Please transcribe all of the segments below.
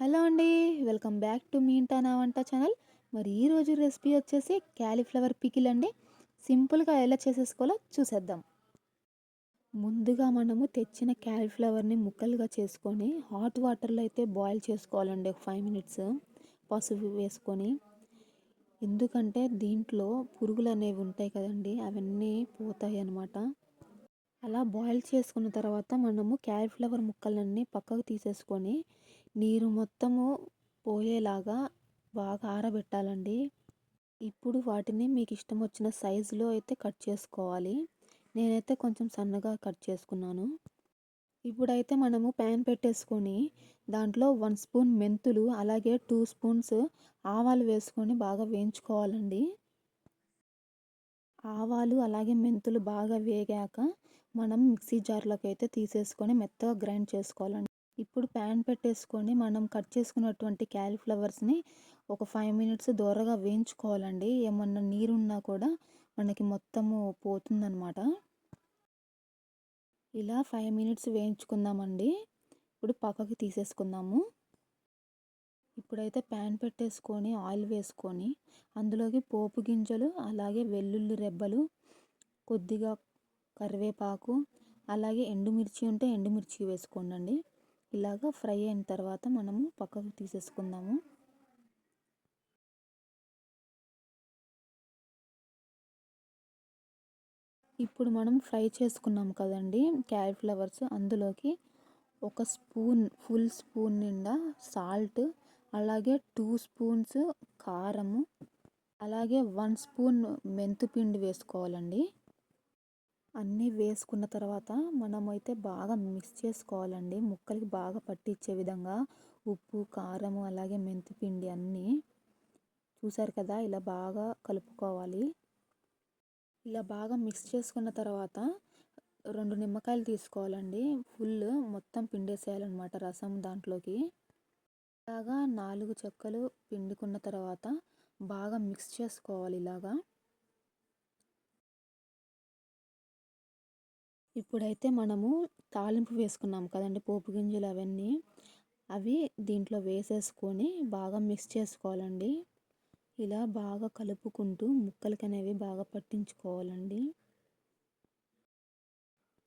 Hello అండి welcome back to me ఇంటా నా వంట ఛానల్. మరి ఈరోజు రెసిపీ వచ్చేసి క్యాలీఫ్లవర్ పికిల్ అండి. సింపుల్గా ఎలా చేసేసుకోవాలో చూసేద్దాం. ముందుగా మనము తెచ్చిన క్యాలీఫ్లవర్ని ముక్కలుగా చేసుకొని హాట్ వాటర్లో అయితే బాయిల్ చేసుకోవాలండి ఒక ఫైవ్ మినిట్స్ పసుపు వేసుకొని. ఎందుకంటే దీంట్లో పురుగులు అనేవి ఉంటాయి కదండి అవన్నీ పోతాయి అన్నమాట. అలా బాయిల్ చేసుకున్న తర్వాత మనము క్యాలీఫ్లవర్ ముక్కలన్నీ పక్కకు తీసేసుకొని నీరు మొత్తము పోయేలాగా బాగా ఆరబెట్టాలండి. ఇప్పుడు వాటిని మీకు ఇష్టం వచ్చిన సైజులో అయితే కట్ చేసుకోవాలి. నేనైతే కొంచెం సన్నగా కట్ చేసుకున్నాను. ఇప్పుడైతే మనము ప్యాన్ పెట్టేసుకొని దాంట్లో వన్ స్పూన్ మెంతులు అలాగే టూ స్పూన్స్ ఆవాలు వేసుకొని బాగా వేయించుకోవాలండి. ఆవాలు అలాగే మెంతులు బాగా వేగాక మనం మిక్సీ జార్లోకి అయితే తీసేసుకొని మెత్తగా గ్రైండ్ చేసుకోవాలండి. ఇప్పుడు ప్యాన్ పెట్టేసుకొని మనం కట్ చేసుకున్నటువంటి క్యాలీఫ్లవర్స్ని ఒక ఫైవ్ మినిట్స్ దూరగా వేయించుకోవాలండి. ఏమన్నా నీరున్నా కూడా మనకి మొత్తము పోతుందనమాట ఇలా ఫైవ్ మినిట్స్ వేయించుకుందామండి. ఇప్పుడు పక్కకి తీసేసుకుందాము. ఇప్పుడైతే ప్యాన్ పెట్టేసుకొని ఆయిల్ వేసుకొని అందులోకి పోపు గింజలు అలాగే వెల్లుల్లి రెబ్బలు కొద్దిగా కరివేపాకు అలాగే ఎండుమిర్చి ఉంటే ఎండుమిర్చి వేసుకోండి ఇలాగా ఫ్రై అయిన తర్వాత మనము పక్కకు తీసేసుకుందాము. ఇప్పుడు మనం ఫ్రై చేసుకున్నాం కదండి క్యాలీఫ్లవర్స్. అందులోకి ఒక స్పూన్ ఫుల్ స్పూన్ నిండా సాల్ట్ అలాగే టూ స్పూన్స్ కారము అలాగే వన్ స్పూన్ మెంతుపిండి వేసుకోవాలండి. అన్నీ వేసుకున్న తర్వాత మనమైతే బాగా మిక్స్ చేసుకోవాలండి. ముక్కలకి బాగా పట్టించే విధంగా ఉప్పు కారము అలాగే మెంతిపిండి అన్నీ చూసారు కదా ఇలా బాగా కలుపుకోవాలి. ఇలా బాగా మిక్స్ చేసుకున్న తర్వాత రెండు నిమ్మకాయలు తీసుకోవాలండి. ఫుల్ మొత్తం పిండేసేయాలన్నమాట రసం దాంట్లోకి. ఇలాగా నాలుగు చెక్కలు పిండుకున్న తర్వాత బాగా మిక్స్ చేసుకోవాలి ఇలాగా. ఇప్పుడైతే మనము తాలింపు వేసుకున్నాం కదండి పోపు గింజలు అవన్నీ. అవి దీంట్లో వేసేసుకొని బాగా మిక్స్ చేసుకోవాలండి. ఇలా బాగా కలుపుకుంటూ ముక్కలకి అనేవి బాగా పట్టించుకోవాలండి.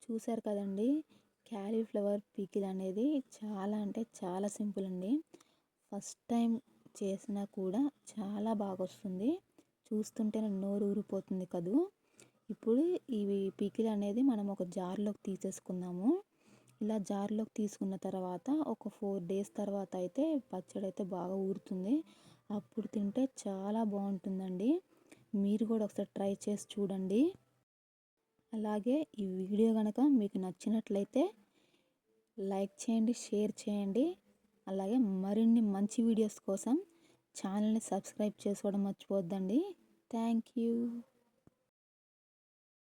చూసారు కదండి క్యాలీఫ్లవర్ పీకిల్ అనేది చాలా అంటే చాలా సింపుల్ అండి. ఫస్ట్ టైం చేసినా కూడా చాలా బాగా వస్తుంది చూస్తుంటేనే నోరు ఊరిపోతుంది కదూ. ఇప్పుడు ఇవి పికిల్ అనేది మనం ఒక జార్లోకి తీసేసుకుందాము. ఇలా జార్లోకి తీసుకున్న తర్వాత ఒక ఫోర్ డేస్ తర్వాత అయితే పచ్చడి అయితే బాగా ఊరుతుంది. అప్పుడు తింటే చాలా బాగుంటుందండి. మీరు కూడా ఒకసారి ట్రై చేసి చూడండి. అలాగే ఈ వీడియో కనుక మీకు నచ్చినట్లయితే లైక్ చేయండి షేర్ చేయండి. అలాగే మరిన్ని మంచి వీడియోస్ కోసం ఛానల్ని సబ్స్క్రైబ్ చేసుకోవడం మర్చిపోద్దండి థ్యాంక్ యూ.